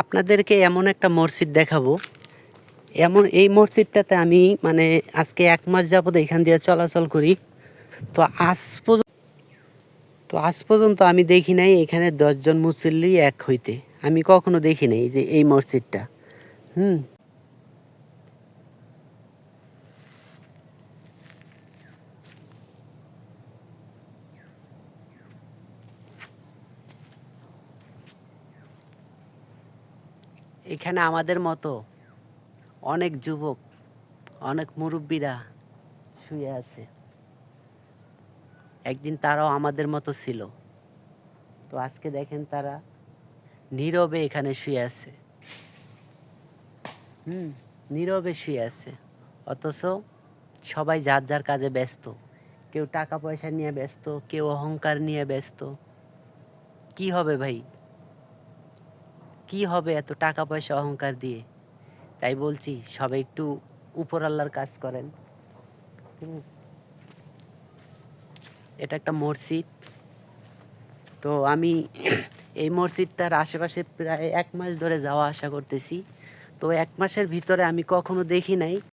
আপনাদেরকে এমন একটা মসজিদ দেখাবো। এমন এই মসজিদটাতে আমি মানে আজকে এক মাস যাবত এখান দিয়ে চলাচল করি। তো আজ তো আজ পর্যন্ত আমি দেখি নাই এখানে দশজন মুসল্লি এক হইতে। আমি কখনো দেখি নাই যে এই মসজিদটা। হুম? এখানে আমাদের মতো অনেক যুবক, অনেক মুরব্বীরা শুয়ে আছে। একদিন তারাও আমাদের মতো ছিল। তো আজকে দেখেন তারা নীরবে এখানে শুয়ে আছে। হুম, নীরবে শুয়ে আছে। অথচ সবাই যার যার কাজে ব্যস্ত। কেউ টাকা পয়সা নিয়ে ব্যস্ত, কেউ অহংকার নিয়ে ব্যস্ত। কি হবে ভাই? কি হবে এত টাকা পয়সা অহংকার দিয়ে? তাই বলছি, সবাই একটু উপর আল্লাহর কাজ করেন। এটা একটা মসজিদ। তো আমি এই মসজিদটার আশেপাশে প্রায় এক মাস ধরে যাওয়া আসা করতেছি। তো এক মাসের ভিতরে আমি কখনো দেখি নাই।